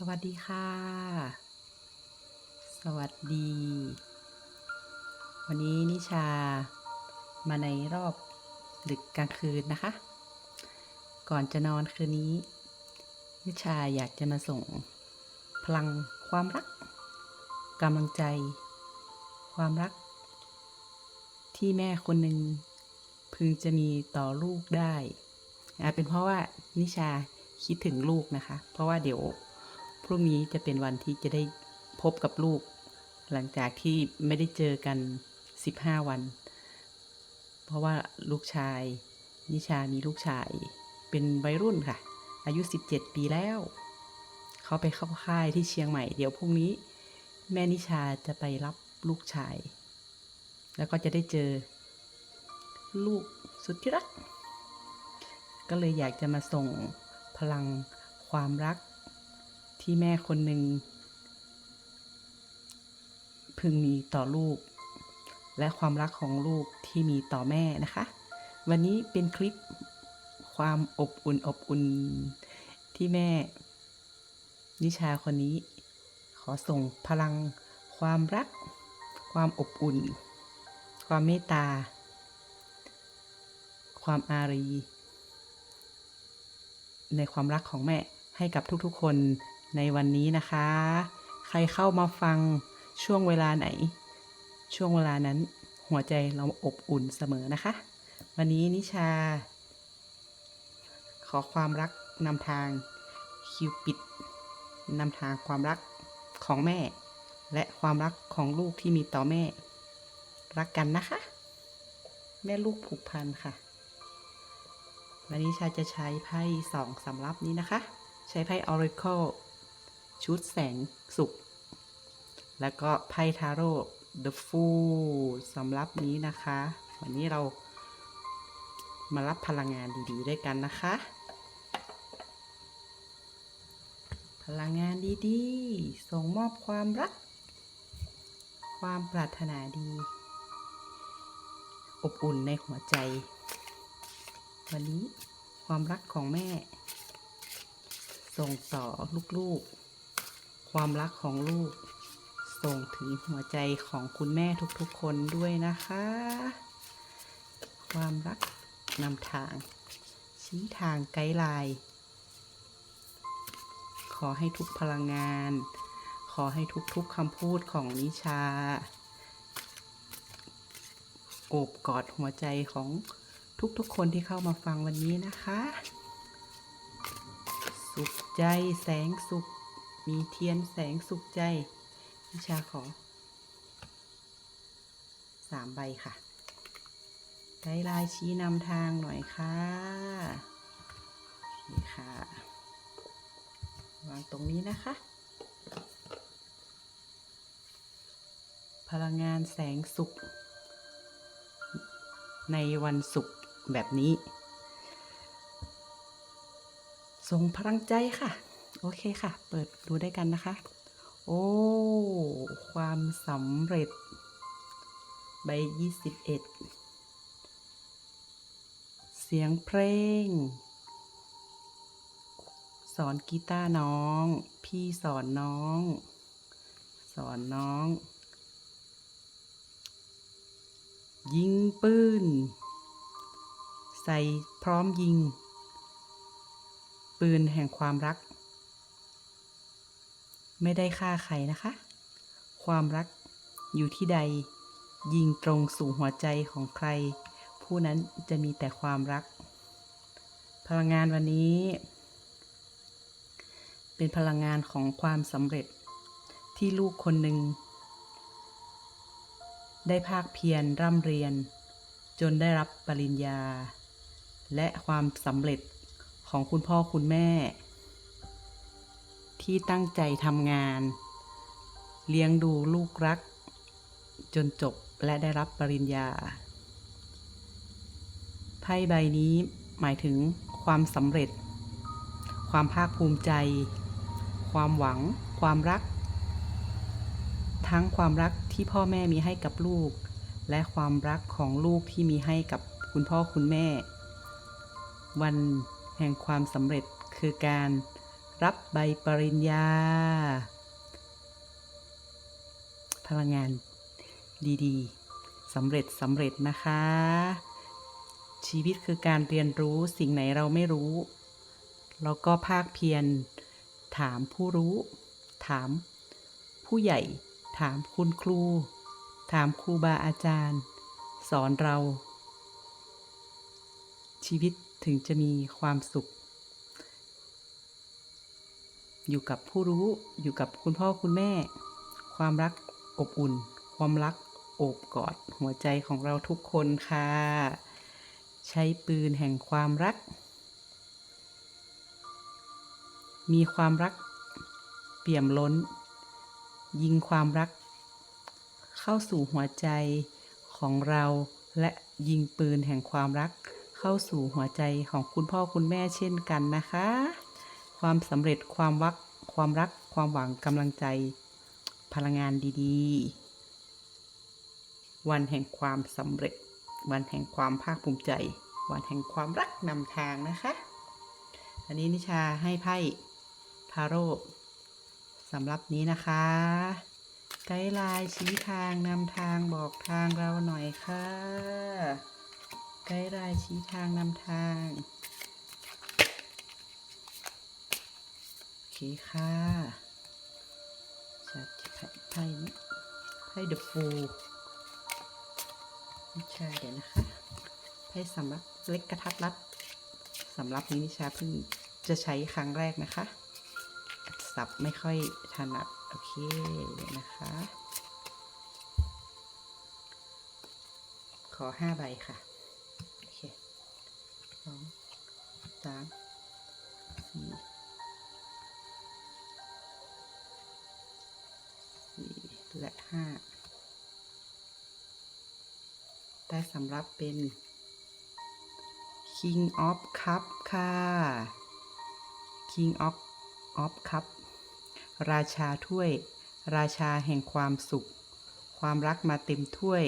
สวัสดีค่ะ สวัสดี วันนี้นิชามาในรอบดึกกลางคืนนะคะ ก่อนจะนอนคืนนี้ นิชาอยากจะมาส่งพลังความรักกำลังใจ ความรัก ที่แม่คนหนึ่งพึงจะมีต่อลูกได้อาเป็นเพราะว่านิชาคิดถึงลูกนะคะ เพราะว่าเดี๋ยว พรุ่งนี้จะเป็นวันที่จะได้พบกับลูก หลังจากที่ไม่ได้เจอกัน 15 วัน เพราะว่าลูกชาย นิชามีลูกชายเป็นวัยรุ่นค่ะ อายุ 17 ปีแล้ว เขาไปเข้าค่ายที่เชียงใหม่เดี๋ยวพรุ่งนี้ แม่นิชาจะไปรับลูกชาย แล้วก็จะได้เจอ ลูกสุดที่รัก ก็เลยอยากจะมาส่งพลังความรัก ที่แม่คนหนึ่งพึงมีต่อลูก และความรักของลูกที่มีต่อแม่นะคะ วันนี้เป็นคลิปความอบอุ่นอบอุ่นที่แม่ นิชาคนนี้ ขอส่งพลัง ความรัก ความอบอุ่น ความเมตตา ความอารี ในความรักของแม่ให้กับทุกๆคน ในวันนี้นะคะ ใครเข้ามาฟังช่วงเวลาไหน ช่วงเวลานั้นหัวใจเราอบอุ่นเสมอนะคะ วันนี้นิชา ขอความรักนำทางคิวปิดนำทางความรักของแม่ และความรักของลูกที่มีต่อแม่ รักกันนะคะ แม่ลูกผูกพันค่ะ วันนี้ชาจะใช้ไพ่สองสำรับนี้นะคะ ใช้ไพ่ Oracle ชุดแสงสุขแล้วก็ไพ่ทาโร่ The Fool สำหรับนี้นะคะ วันนี้เรามารับพลังงานดีๆด้วยกันนะคะ พลังงานดีๆ ส่งมอบความรัก ความปรารถนาดี อบอุ่นในหัวใจ วันนี้ความรักของแม่ ส่งต่อลูกๆ ความรักของลูก ส่งถึงหัวใจของคุณแม่ทุกๆคนด้วยนะคะ ความรักนำทาง ชี้ทางไกด์ไลน์ขอให้ทุกพลังงาน ขอให้ทุกๆคำพูดของนิชา โอบกอดหัวใจของทุกๆคนที่เข้ามาฟังวันนี้นะคะ สุขใจแสงสุข มีเทียนแสงสุขใจนิชาขอสามใบค่ะไกด์ไลน์ชี้นำทางหน่อยค่ะโอเคค่ะ วางตรงนี้นะคะ พลังงานแสงสุข ในวันศุกร์แบบนี้ส่งพลังใจค่ะ โอเคค่ะ เปิดดูได้กันนะคะ โอ้ ความสำเร็จ ใบยี่สิบเอ็ด เสียงเพลง สอนกีตาร์น้อง พี่สอนน้อง สอนน้อง ยิงปืน ใส่พร้อมยิง ปืนแห่งความรัก ไม่ได้ฆ่าใครนะคะ ความรักอยู่ที่ใด ยิงตรงสู่หัวใจของใคร ผู้นั้นจะมีแต่ความรัก พลังงานวันนี้ เป็นพลังงานของความสำเร็จที่ลูกคนหนึ่ง ได้ภาคเพียรร่ำเรียน จนได้รับปริญญา และความสำเร็จของคุณพ่อคุณแม่ ที่ตั้งใจทำงาน เลี้ยงดูลูกรัก จนจบและได้รับปริญญา ไพ่ใบนี้หมายถึงความสำเร็จ ความภาคภูมิใจ ความหวัง ความรัก ทั้งความรักที่พ่อแม่มีให้กับลูก และความรักของลูกที่มีให้กับคุณพ่อคุณแม่ วันแห่งความสำเร็จคือการ รับใบปริญญา พลังงานดีๆสำเร็จสำเร็จนะคะ ชีวิตคือการเรียนรู้สิ่งไหนเราไม่รู้ แล้วก็ภาคเพียรถามผู้รู้ ถามผู้ใหญ่ ถามคุณครู ถามครูบาอาจารย์ สอนเรา ชีวิตถึงจะมีความสุข อยู่กับผู้รู้ อยู่กับคุณพ่อคุณแม่ ความรักอบอุ่น ความรักโอบกอดหัวใจของเราทุกคนค่ะ ใช้ปืนแห่งความรัก มีความรักเปี่ยมล้น ยิงความรัก เข้าสู่หัวใจของเราและยิงปืนแห่งความรักเข้าสู่หัวใจของคุณพ่อคุณแม่เช่นกันนะคะ ความสำเร็จความวักความรักความหวังกำลังใจ พลังงานดีๆ วันแห่งความสำเร็จ วันแห่งความภาคภูมิใจ วันแห่งความรักนำทางนะคะ อันนี้นิชาให้ไพ่ทาโร่สำหรับนี้นะคะ ไกด์ไลน์ชี้ทางนำทางบอกทางเราหน่อยค่ะ ไกด์ไลน์ชี้ทางนำทาง โอ เคค่ะจัดไพ่นี้ไพ่เดอะฟูนิชาเดี๋ยวนะคะ ไพ่สำหรับเล็กกระทัดรัดสำหรับนี้นิชาเพิ่งจะใช้ครั้งแรกนะคะสับไม่ค่อยถนัด โอเคเดี๋ยวนะคะ ขอห้าใบค่ะ โอเคสองสาม ห้าได้สำหรับเป็น King of Cup ค่ะ King of of Cup ราชาถ้วย ราชาแห่งความสุข ความรักมาเต็มถ้วย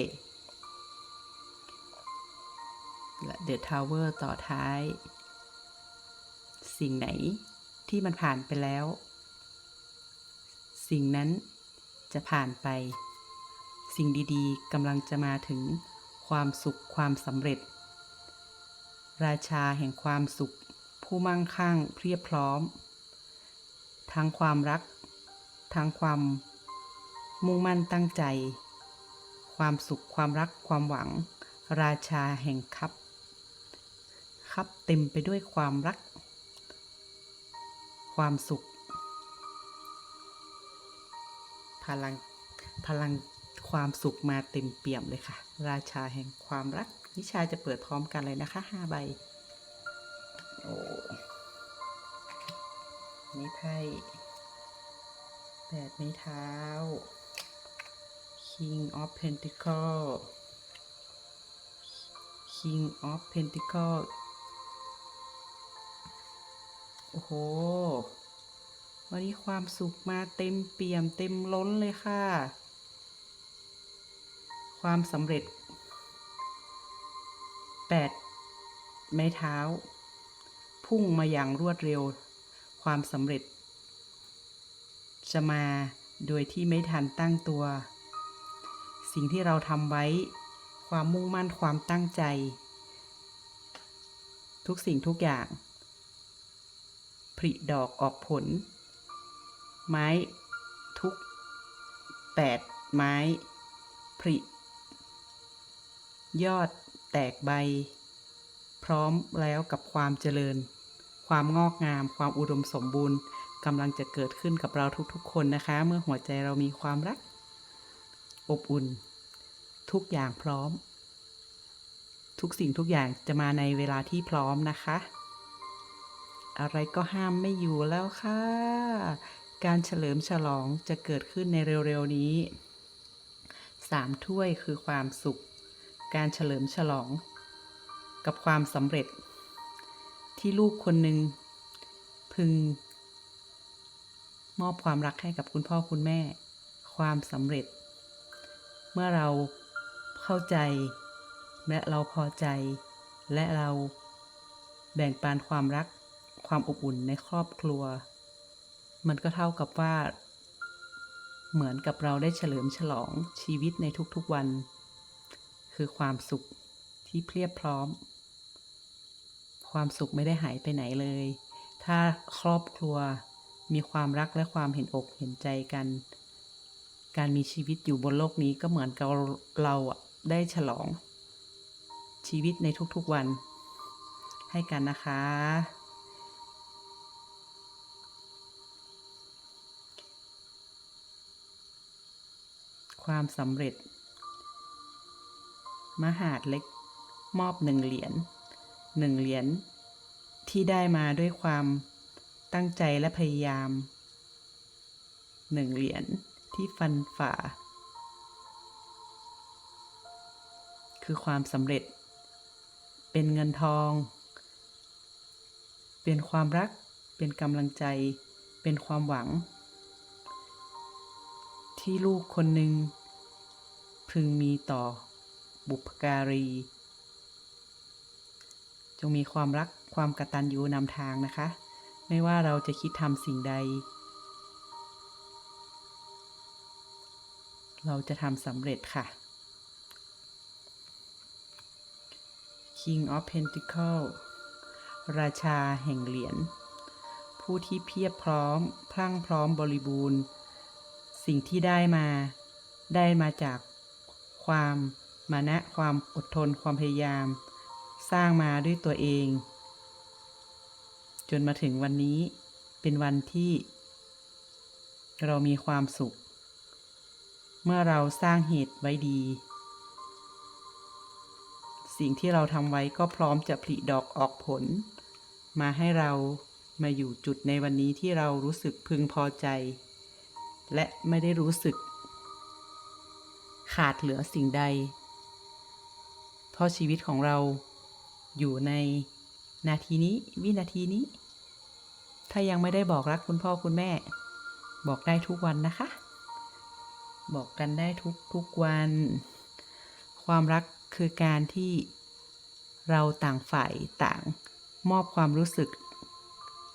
และ The Tower ต่อท้าย สิ่งไหนที่มันผ่านไปแล้ว สิ่งนั้น จะผ่านไป สิ่งดีๆกำลังจะมาถึงความสุขความสำเร็จ ราชาแห่งความสุข ผู้มั่งคั่งเพียบพร้อม ทั้งความรัก ทั้งความ มุ่งมั่นตั้งใจ ความสุขความรักความหวัง ราชาแห่งคับคับเต็มไปด้วยความรัก ความสุข พลังพลังความสุขมาเต็มเปี่ยมเลยค่ะ ราชาแห่งความรัก นิชาจะเปิดพร้อมกันเลยนะคะห้าใบโอ้นี่ไพ่แปดไม้เท้า King of Pentacle King of Pentacle โอ้โห วันนี้ความสุขมาเต็มเปี่ยมเต็มล้นเลยค่ะ ความสำเร็จ 8 ไม้เท้า พุ่งมาอย่างรวดเร็ว ความสำเร็จ จะมาโดยที่ไม่ทันตั้งตัว สิ่งที่เราทำไว้ ความมุ่งมั่นความตั้งใจ ทุกสิ่งทุกอย่างผลิดอกออกผล ไม้ทุก 8 ไม้ ผลิยอดแตกใบ พร้อมแล้วกับความเจริญ ความงอกงาม ความอุดมสมบูรณ์กำลังจะเกิดขึ้นกับเราทุกๆ คนนะคะ เมื่อหัวใจเรามีความรัก อบอุ่น ทุกอย่างพร้อม ทุกสิ่งทุกอย่างจะมาในเวลาที่พร้อมนะคะ อะไรก็ห้ามไม่อยู่แล้วค่ะ การเฉลิมฉลองจะเกิดขึ้นในเร็วๆนี้สามถ้วยคือความสุข การเฉลิมฉลอง กับความสำเร็จ ที่ลูกคนหนึ่งพึง มอบความรักให้กับคุณพ่อคุณแม่ ความสำเร็จ เมื่อเราเข้าใจ และเราพอใจ และเราแบ่งปันความรักความอบอุ่นในครอบครัว มันก็เท่ากับว่า เหมือนกับเราได้เฉลิมฉลองชีวิตในทุกๆวัน คือความสุขที่เพียบพร้อม ความสุขไม่ได้หายไปไหนเลย ถ้าครอบครัวมีความรักและความเห็นอกเห็นใจกัน การมีชีวิตอยู่บนโลกนี้ก็เหมือนกับเราอะได้ฉลอง ชีวิตในทุกๆวัน ให้กันนะคะ ความสำเร็จ มหาดเล็ก มอบหนึ่งเหรียญหนึ่งเหรียญที่ได้มาด้วยความตั้งใจและพยายามหนึ่งเหรียญที่ฟันฝ่า คือความสำเร็จ เป็นเงินทอง เป็นความรัก เป็นกำลังใจ เป็นความหวัง ที่ลูกคนหนึ่ง พึงมีต่อบุพการี จงมีความรักความกตัญญูนำทางนะคะ ไม่ว่าเราจะคิดทำสิ่งใด เราจะทำสำเร็จค่ะ King of Pentacle ราชาแห่งเหรียญผู้ที่เพียบพร้อม พรั่งพร้อมบริบูรณ์ สิ่งที่ได้มาได้มาจากความมานะความอดทนความพยายาม สร้างมาด้วยตัวเอง จนมาถึงวันนี้เป็นวันที่ เรามีความสุข เมื่อเราสร้างเหตุไว้ดี สิ่งที่เราทำไว้ก็พร้อมจะผลิดอกออกผล มาให้เรามาอยู่จุดในวันนี้ที่เรารู้สึกพึงพอใจ และไม่ได้รู้สึก ขาดเหลือสิ่งใด เพราะชีวิตของเราอยู่ในนาทีนี้วินาทีนี้ ถ้ายังไม่ได้บอกรักคุณพ่อคุณแม่ บอกได้ทุกวันนะคะ บอกกันได้ทุกทุกวัน ความรักคือการที่เราต่างฝ่ายต่าง มอบความรู้สึก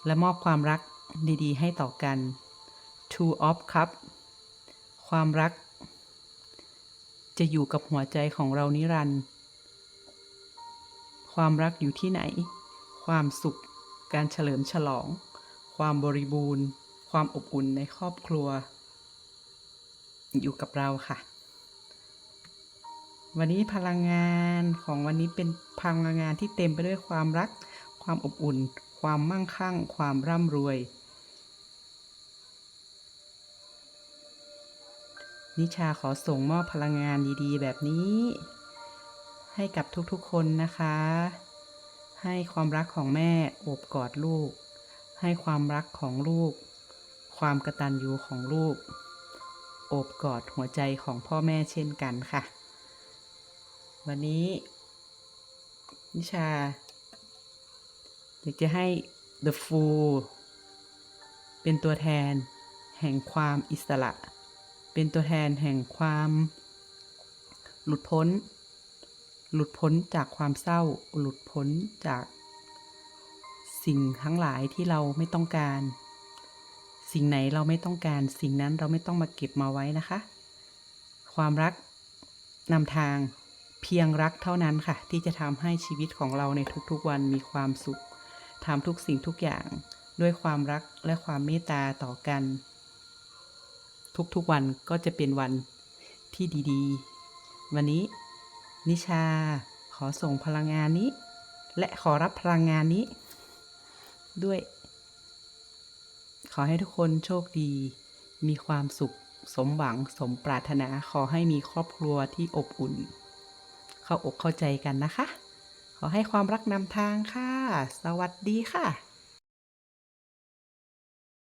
และมอบความรักดีๆ ให้ต่อกัน Two of Cup ความรัก จะอยู่กับหัวใจของเรานิรันดร์ความรักอยู่ที่ไหน ความสุข การเฉลิมฉลอง ความบริบูรณ์ ความอบอุ่นในครอบครัว อยู่กับเราค่ะ วันนี้พลังงานของวันนี้เป็นพลังงานที่เต็มไปด้วยความรัก ความอบอุ่น ความมั่งคั่ง ความร่ำรวย นิชาขอส่งมอบพลังงานดีๆ แบบนี้ ให้กับทุกๆคนนะคะ ให้ความรักของแม่โอบกอดลูก ให้ความรักของลูก ความกระตัญญูของลูก โอบกอดหัวใจของพ่อแม่เช่นกันค่ะ วันนี้ นิชา อยากจะให้ The Fool เป็นตัวแทนแห่งความอิสระ เป็นตัวแทนแห่งความ หลุดพ้น หลุดพ้นจากความเศร้า หลุดพ้นจาก สิ่งทั้งหลายที่เราไม่ต้องการ สิ่งไหนเราไม่ต้องการ สิ่งนั้นเราไม่ต้องมาเก็บมาไว้นะคะ ความรักนำทางเพียงรักเท่านั้นค่ะ ที่จะทำให้ชีวิตของเราในทุกๆวันมีความสุขทำทุกสิ่งทุกอย่างด้วยความรักและความเมตตาต่อกัน ทุกๆวันก็จะเป็นวันที่ดีๆ วันนี้ นิชาขอส่งพลังงานนี้ และขอรับพลังงานนี้ ด้วย ขอให้ทุกคนโชคดี มีความสุข สมหวังสมปรารถนาขอให้มีครอบครัวที่อบอุ่น เข้าอกเข้าใจกันนะคะ ขอให้ความรักนำทางค่ะ สวัสดีค่ะ